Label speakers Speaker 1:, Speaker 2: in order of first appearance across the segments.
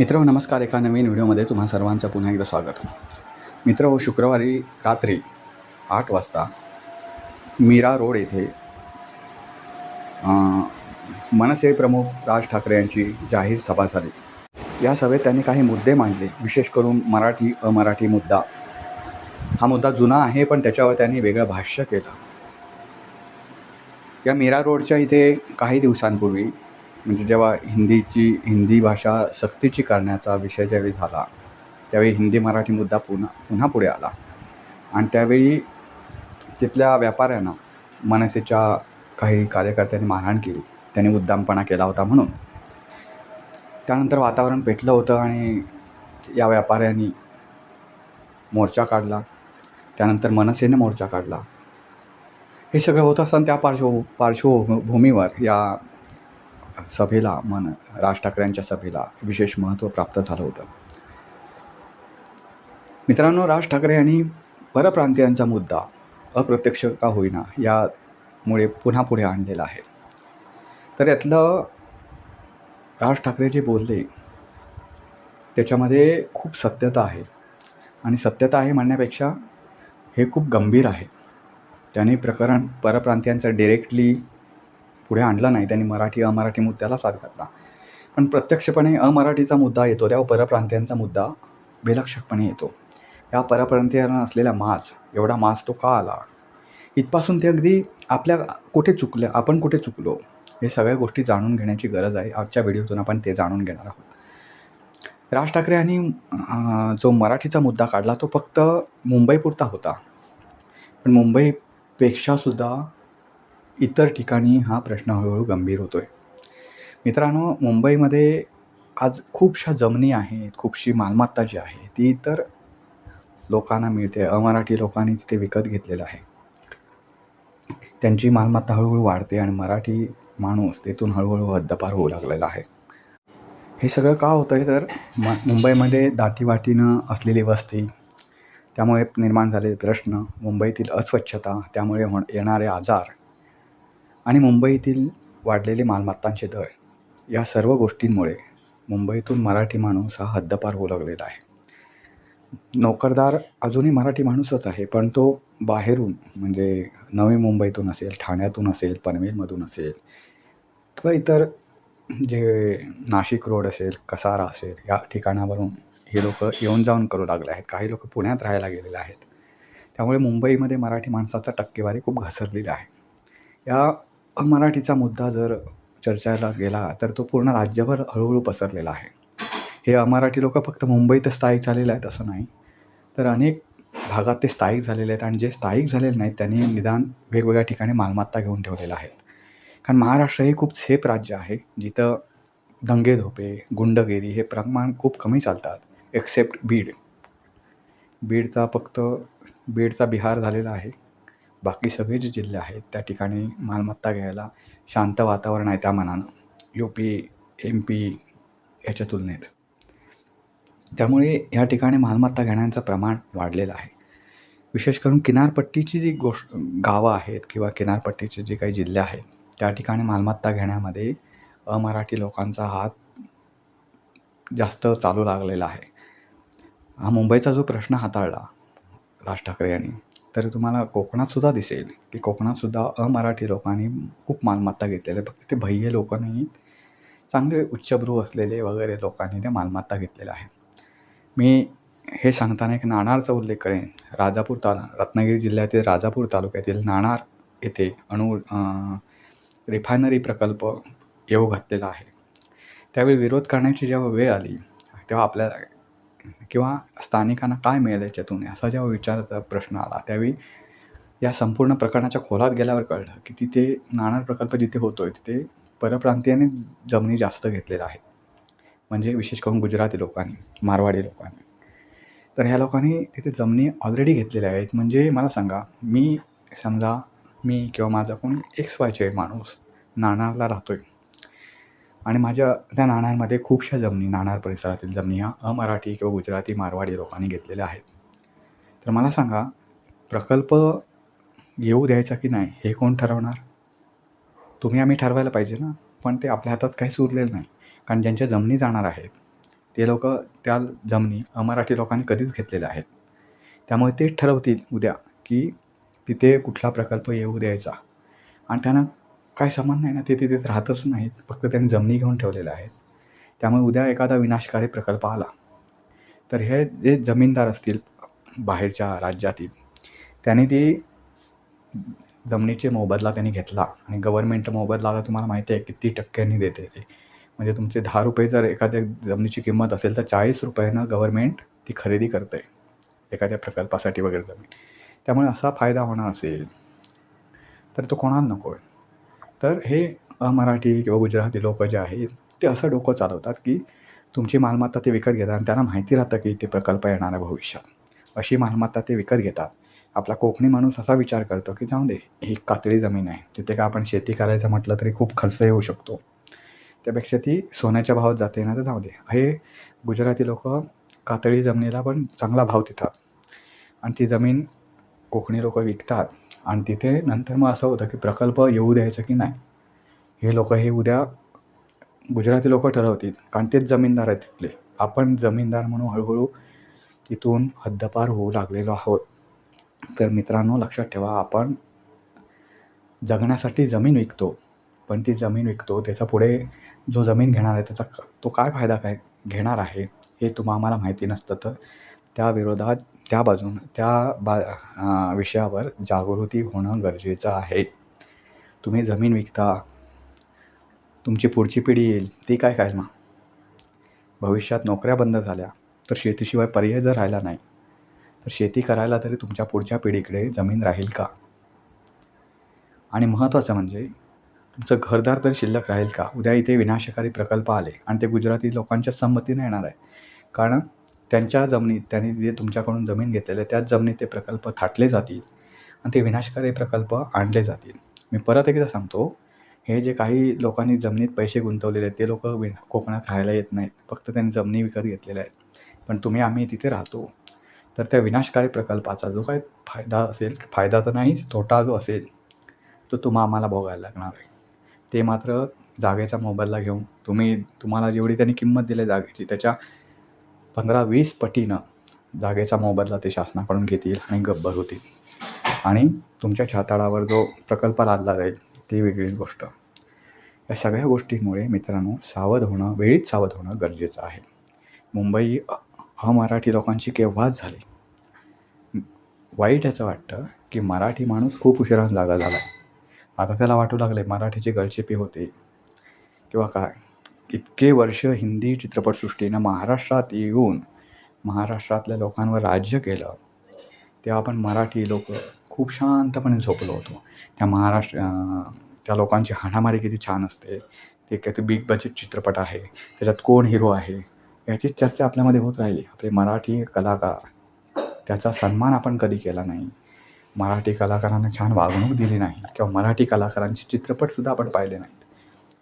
Speaker 1: मित्र नमस्कार एका नवीन व्हिडिओमध्ये तुम्हा सर्वांचं पुन्हा एकदा स्वागत मित्र शुक्रवारी रात्री आठ वाजता मीरा रोड येथे मनसे प्रमुख राज ठाकरे यांची जाहीर सभा झाली या सभेत त्यांनी काही मुद्दे मांडले विशेष करून मराठी अमराठी मुद्दा हा मुद्दा जुना आहे पण त्याच्यावर त्यांनी वेगळं भाष्य केलं या मीरा रोडच्या इथे काही दिवसांपूर्वी म्हणजे जेव्हा हिंदीची हिंदी भाषा सक्तीची करण्याचा विषय ज्यावेळी झाला त्यावेळी हिंदी मराठी मुद्दा पुन्हा पुन्हा पुढे आला आणि त्यावेळी तिथल्या व्यापाऱ्यांना मनसेच्या काही कार्यकर्त्यांनी मारहाण केली त्यांनी उद्दामपणा केला होता म्हणून त्यानंतर वातावरण पेटलं होतं आणि या व्यापाऱ्यांनी मोर्चा काढला त्यानंतर मनसेने मोर्चा काढला हे सगळं होत असताना त्या पार्श्व पार्श्वभूमीवर या सभेला मन राज ठाकरेंच्या सभेला विशेष महत्त्व प्राप्त झालं होतं मित्रांनो राज ठाकरे यांनी परप्रांतीयांचा मुद्दा अप्रत्यक्ष का होईना यामुळे पुन्हा पुढे आणलेला आहे तर यातलं राज ठाकरे जे बोलले त्याच्यामध्ये खूप सत्यता आहे आणि सत्यता आहे म्हणण्यापेक्षा हे खूप गंभीर आहे त्याने प्रकरण परप्रांतीयांचं डिरेक्टली पुढे आणला नाही त्यांनी मराठी अमराठी मुद्द्याला साथ घातला पण प्रत्यक्षपणे अमराठीचा मुद्दा येतो तेव्हा परप्रांतीयांचा मुद्दा विलक्षकपणे येतो या परप्रांतीयांना असलेला मास एवढा मास तो का आला इथपासून ते अगदी आपल्या कुठे चुकलं आपण कुठे चुकलो हे सगळ्या गोष्टी जाणून घेण्याची गरज आहे आजच्या व्हिडिओतून आपण ते जाणून घेणार आहोत राज ठाकरे यांनी जो मराठीचा मुद्दा काढला तो फक्त मुंबईपुरता होता पण मुंबईपेक्षासुद्धा इतर ठिकाणी हा प्रश्न हळूहळू गंभीर होतो आहे मित्रांनो मुंबईमध्ये आज खूपशा जमिनी आहेत खूपशी मालमत्ता जी आहे ती इतर लोकांना मिळते अमराठी लोकांनी तिथे विकत घेतलेलं आहे त्यांची मालमत्ता हळूहळू वाढते आणि मराठी माणूस तिथून हळूहळू हद्दपार होऊ लागलेला आहे हे सगळं का होतं आहे तर म मुंबईमध्ये दाटीवाटीनं असलेली वस्ती त्यामुळे निर्माण झालेले प्रश्न मुंबईतील अस्वच्छता त्यामुळे होण येणारे आजार आणि मुंबईतील वाढलेले मालमत्तांचे दर या सर्व गोष्टींमुळे मुंबईतून मराठी माणूस हा हद्दपार होऊ लागलेला आहे नोकरदार अजूनही मराठी माणूसच आहे पण तो बाहेरून म्हणजे नवी मुंबईतून असेल ठाण्यातून असेल पनवेलमधून असेल किंवा इतर जे नाशिक रोड असेल कसारा असेल या ठिकाणावरून हे लोक येऊन जाऊन करू लागले आहेत काही लोक पुण्यात राहायला गेलेले आहेत त्यामुळे मुंबईमध्ये मराठी माणसाचा टक्केवारी खूप घसरलेली आहे या मराठीचा मुद्दा जर चर्चायला गेला तर तो पूर्ण राज्यभर हळूहळू पसरलेला आहे हे मराठी लोक फक्त मुंबईतच स्थायिक झालेले आहेत असं नाही तर अनेक भागात ते स्थायिक झालेले आहेत आणि जे स्थायिक झालेले नाहीत त्यांनी निदान वेगवेगळ्या ठिकाणी मालमत्ता घेऊन ठेवलेल्या आहेत कारण महाराष्ट्र हे खूप सेफ राज्य आहे जिथं दंगे धोपे गुंडगिरी हे प्रमाण खूप कमी चालतात एक्सेप्ट बीड बीडचा फक्त बीडचा बिहार झालेला आहे बाकी सगळे जे जिल्हे आहेत त्या ठिकाणी मालमत्ता घ्यायला शांत वातावरण आहे त्या मनानं यू पी एम पी याच्या तुलनेत त्यामुळे या ठिकाणी मालमत्ता घेण्याचं प्रमाण वाढलेलं आहे विशेष करून किनारपट्टीची जी गोष्ट गावं आहेत किंवा किनारपट्टीचे जे काही जिल्हे आहेत त्या ठिकाणी मालमत्ता घेण्यामध्ये अमराठी लोकांचा हात जास्त चालू लागलेला आहे हा मुंबईचा जो प्रश्न हाताळला राज ठाकरे यांनी तर तुम्हाला कोकणातसुद्धा दिसेल की कोकणातसुद्धा अमराठी लोकांनी खूप मालमत्ता घेतलेल्या फक्त ते भय्य लोक नाही चांगले उच्चभ्रू असलेले वगैरे लोकांनी ते मालमत्ता घेतलेल्या आहे मी हे सांगताना एक नाणारचा उल्लेख करेन राजापूर ताला रत्नागिरी जिल्ह्यातील राजापूर तालुक्यातील नाणार येथे अणु रिफायनरी प्रकल्प येऊ घातलेला आहे त्यावेळी विरोध करण्याची जेव्हा वेळ आली तेव्हा आपल्याला किंवा स्थानिकांना काय मिळेल याच्यातून असा जेव्हा विचारचा प्रश्न आला त्यावेळी या संपूर्ण प्रकरणाच्या खोलात गेल्यावर कळलं की तिथे नाणार प्रकल्प जिथे होतो आहे तिथे परप्रांतीयाने जमिनी जास्त घेतलेल्या आहेत म्हणजे विशेष करून गुजराती लोकांनी मारवाडी लोकांनी तर ह्या लोकांनी तिथे जमिनी ऑलरेडी घेतलेल्या आहेत म्हणजे मला सांगा मी समजा मी किंवा माझा कोणी एक्स वायचे माणूस नाणारला राहतो आहे आणि माझ्या त्या नाण्यांमध्ये खूपशा जमनी नाणार परिसरातील जमनी ह्या अमराठी किंवा गुजराती मारवाडी लोकांनी घेतलेल्या आहेत तर मला सांगा प्रकल्प येऊ द्यायचा की नाही हे कोण ठरवणार तुम्ही आम्ही ठरवायला पाहिजे ना पण ते आपल्या हातात काही सुरलेलं नाही कारण ज्यांच्या जमनी जाणार आहेत ते लोक त्या जमनी अमराठी लोकांनी कधीच घेतलेल्या आहेत त्यामुळे ते ठरवतील उद्या की तिथे कुठला प्रकल्प येऊ द्यायचा आणि त्यांना काय समान नाही ना ते तिथे राहतच नाहीत फक्त त्यांनी जमिनी घेऊन ठेवलेल्या आहेत त्यामुळे उद्या एखादा विनाशकारी प्रकल्प आला तर हे जे जमीनदार असतील बाहेरच्या राज्यातील त्यांनी ती जमिनीचे मोबदला त्यांनी घेतला आणि गव्हर्नमेंट मोबदला तुम्हाला माहिती आहे किती टक्क्यांनी देते ते म्हणजे तुमचे दहा रुपये जर एखाद्या जमिनीची किंमत असेल तर चाळीस रुपयानं गव्हर्नमेंट ती खरेदी करते एखाद्या प्रकल्पासाठी वगैरे जमीन त्यामुळे असा फायदा होणार असेल तर तो कोणाला नको आहे तर हे मराठी किंवा गुजराती लोक जे आहेत ते असं डोकं चालवतात की तुमची मालमत्ता ते विकत घेतात आणि त्यांना माहिती राहतं की ते प्रकल्प येणार आहे भविष्यात अशी मालमत्ता ते विकत घेतात आपला कोकणी माणूस असा विचार करतो की जाऊ दे ही कातळी जमीन आहे तिथे का आपण शेती करायचं म्हटलं तरी खूप खर्च येऊ शकतो त्यापेक्षा ती सोन्याच्या भावात जाते ना तर जाऊ दे हे गुजराती लोक कातळी जमिनीला पण चांगला भाव देतात आणि ती जमीन कोकणी लोक विकतात आणि तिथे नंतर मग असं होतं की प्रकल्प येऊ द्यायचा की नाही हे लोक हे उद्या गुजराती लोक ठरवतील कारण तेच जमीनदार आहेत तिथले आपण जमीनदार म्हणून हळूहळू तिथून हद्दपार होऊ लागलेलो आहोत तर मित्रांनो लक्षात ठेवा आपण जगण्यासाठी जमीन विकतो पण ती जमीन विकतो त्याचा पुढे जो जमीन घेणार आहे त्याचा तो काय फायदा काय घेणार आहे हे तुम्हाला माहिती नसतं तर त्या विरोधात त्या बाजून त्या बा विषयावर जागृती होणं गरजेचं आहे तुम्ही जमीन विकता तुमची पुढची पिढी येईल ती काय काय ना भविष्यात नोकऱ्या बंद झाल्या तर शेतीशिवाय पर्याय जर राहिला नाही तर शेती करायला तरी तुमच्या पुढच्या पिढीकडे जमीन राहील का आणि महत्त्वाचं म्हणजे तुमचं घरदार तरी शिल्लक राहील का उद्या इथे विनाशकारी प्रकल्प आले आणि ते गुजराती लोकांच्या संमतीने येणार आहे कारण त्यांच्या जमिनीत त्यांनी जे तुमच्याकडून जमीन घेतलेले त्याच जमिनीत ते प्रकल्प थाटले जातील आणि ते विनाशकारी प्रकल्प आणले जातील मी परत एकदा सांगतो हे जे काही लोकांनी जमिनीत पैसे गुंतवलेले आहेत ते लोक विन कोकणात राहायला येत नाहीत फक्त त्यांनी जमिनी विकत घेतलेल्या आहेत पण तुम्ही आम्ही तिथे राहतो तर त्या विनाशकारी प्रकल्पाचा जो काही फायदा असेल फायदा तर नाही तोटा जो असेल तो तुम्हा आम्हाला भोगायला लागणार आहे ते मात्र जागेचा मोबदला घेऊन तुम्ही तुम्हाला जेवढी त्यांनी किंमत दिली जागेची त्याच्या पंधरा वीस पटीनं जागेचा मोबदला ते शासनाकडून घेतील आणि गब्बर होतील आणि तुमच्या छाताळावर जो प्रकल्प लादला जाईल ती वेगळीच गोष्ट या सगळ्या गोष्टींमुळे मित्रांनो सावध होणं वेळीच सावध होणं गरजेचं आहे मुंबई अमराठी लोकांची केव्हाच झाली वाईट याचं वाटतं की मराठी माणूस खूप उशिरानं जागा झाला आता त्याला वाटू लागले मराठीची गळचेपी होते किंवा काय इतके वर्ष हिंदी चित्रपटसृष्टीनं महाराष्ट्रात येऊन महाराष्ट्रातल्या लोकांवर राज्य केलं तेव्हा आपण मराठी लोक खूप शांतपणे झोपलो होतो त्या महाराष्ट्र त्या लोकांची हाणामारी किती छान असते ते किती बिग बजेट चित्रपट आहे त्याच्यात कोण हिरो आहे याचीच चर्चा आपल्यामध्ये होत राहिली आपले मराठी कलाकार त्याचा सन्मान आपण कधी केला नाही मराठी कलाकारांना छान वागणूक दिली नाही किंवा मराठी कलाकारांचे चित्रपटसुद्धा आपण पाहिले नाहीत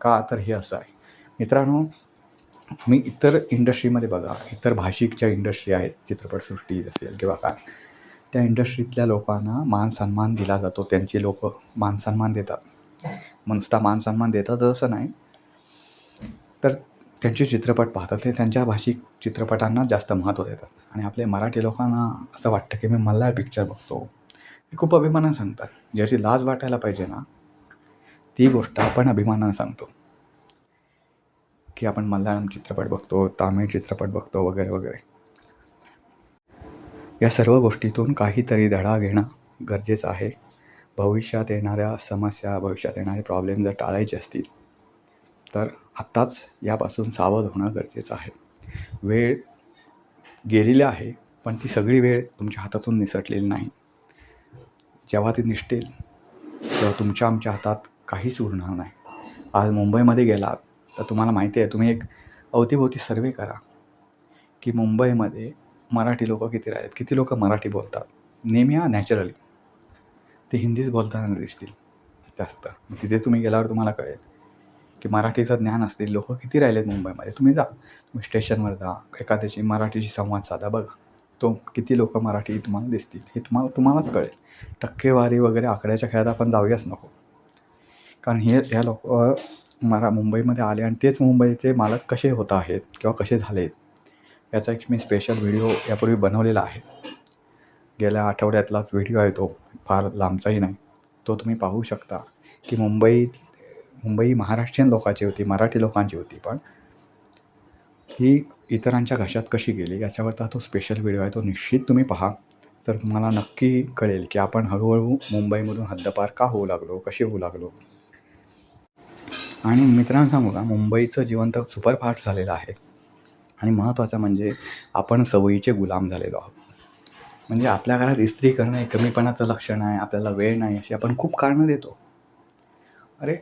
Speaker 1: का तर हे असं आहे मित्रांनो तुम्ही इतर इंडस्ट्रीमध्ये बघा इतर भाषिक ज्या इंडस्ट्री आहेत चित्रपटसृष्टी असेल किंवा काय त्या इंडस्ट्रीतल्या लोकांना मान सन्मान दिला जातो त्यांची लोक मान सन्मान देतात नुसता मान सन्मान देतात असं नाही तर त्यांचे चित्रपट पाहतात ते त्यांच्या भाषिक चित्रपटांना जास्त महत्त्व देतात आणि आपल्या मराठी लोकांना असं वाटतं की मी मला पिक्चर बघतो हे खूप अभिमानानं सांगतात ज्याची लाज वाटायला पाहिजे ना ती गोष्ट आपण अभिमानानं सांगतो की आपण मल्याळम चित्रपट बघतो तामिळ चित्रपट बघतो वगैरे वगैरे या सर्व गोष्टीतून काहीतरी धडा घेणं गरजेचं आहे भविष्यात येणाऱ्या समस्या भविष्यात येणारे प्रॉब्लेम जर टाळायचे असतील तर आत्ताच यापासून सावध होणं गरजेचं आहे वेळ गेलेली आहे पण ती सगळी वेळ तुमच्या हातातून निसटलेली नाही जेव्हा ती निसटेल तेव्हा तुमच्या आमच्या हातात काहीच उरणार नाही आज मुंबईमध्ये गेलात तर तुम्हाला माहिती आहे तुम्ही एक अवतीभोवती सर्वे करा की मुंबईमध्ये मराठी लोक किती राहतात किती लोक मराठी बोलतात नेहमी या नॅचरली ते हिंदीच बोलताना दिसतील जास्त तिथे तुम्ही गेल्यावर तुम्हाला कळेल की मराठीचं ज्ञान असतील लोक किती राहिलेत मुंबईमध्ये तुम्ही जा तुम्ही स्टेशनवर जा एखाद्याशी मराठीशी संवाद साधा बघा तो किती लोक मराठी तुम्हाला दिसतील हे तुम्हाला तुम्हालाच कळेल टक्केवारी वगैरे आकड्याच्या खेळात आपण जाऊयाच नको कारण हे ह्या लोक मला मुंबईमध्ये आले आणि तेच मुंबईचे मालक कसे होत आहेत किंवा कसे झाले याचा एक मी स्पेशल व्हिडिओ यापूर्वी बनवलेला आहे गेल्या आठवड्यातलाच व्हिडिओ आहे तो फार लांबचाही नाही तो तुम्ही पाहू शकता की मुंबईत मुंबई महाराष्ट्रीयन लोकांची होती मराठी लोकांची होती पण ही इतरांच्या घशात कशी गेली याच्यावरचा तो स्पेशल व्हिडिओ आहे तो निश्चित तुम्ही पहा तर तुम्हाला नक्की कळेल की आपण हळूहळू मुंबईमधून हद्दपार का होऊ लागलो कसे होऊ लागलो आणि मित्रांनो सांगू का मुंबईचं जीवन तर सुपरफास्ट झालेलं आहे आणि महत्त्वाचं म्हणजे आपण सवयीचे गुलाम झालेलो आहोत म्हणजे आपल्या घरात इस्त्री करणं हे कमीपणाचं लक्षण आहे आपल्याला वेळ नाही अशी आपण खूप कारणं देतो अरे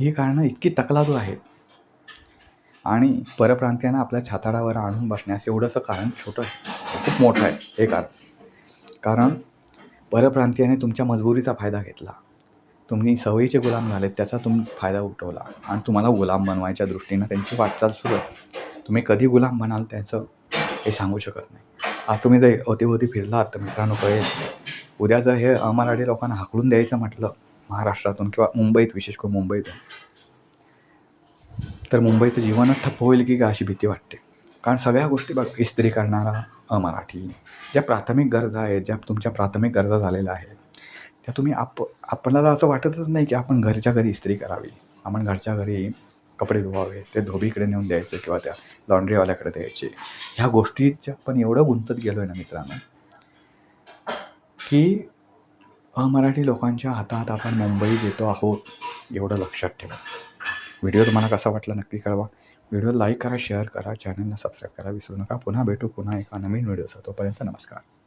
Speaker 1: ही कारणं इतकी तकलादू आहेत आणि परप्रांतीयांना आपल्या छाताडावर आणून बसण्यास एवढंसं कारण छोटं आहे खूप मोठं आहे हे कारण कारण परप्रांतीयाने तुमच्या मजबुरीचा फायदा घेतला तुम्ही सवयीचे गुलाम झालेत त्याचा तुम्ही फायदा उठवला आणि तुम्हाला गुलाम बनवायच्या दृष्टीनं त्यांची वाटचाल सुरू आहे तुम्ही कधी गुलाम बनाल त्याचं हे सांगू शकत नाही आज तुम्ही जर अवतीभोवती फिरलात तर मित्रांनो कळेल उद्या जर हे मराठी लोकांना हाकलून द्यायचं म्हटलं महाराष्ट्रातून किंवा मुंबईत विशेष करून मुंबईतून तर मुंबईचं जीवनच ठप्प होईल की का अशी भीती वाटते कारण सगळ्या गोष्टी बघ इस्त्री करणारा अमराठी ज्या प्राथमिक गरजा आहेत ज्या तुमच्या प्राथमिक गरजा झालेल्या आहेत त्या तुम्ही आप आपल्याला असं वाटतच नाही की आपण घरच्या घरी इस्त्री करावी आपण घरच्या घरी कपडे धुवावे ते धोबीकडे नेऊन द्यायचे किंवा त्या लॉन्ड्रीवाल्याकडे द्यायचे ह्या गोष्टीचं पण एवढं गुंतत गेलो आहे ना मित्रांनो की अमराठी लोकांच्या हातात आपण मुंबईत देतो आहोत एवढं लक्षात ठेवा व्हिडिओ तुम्हाला कसा वाटला नक्की कळवा व्हिडिओ लाईक करा शेअर करा चॅनलला सबस्क्राईब करा विसरू नका पुन्हा भेटू पुन्हा एका नवीन व्हिडिओचा तोपर्यंत नमस्कार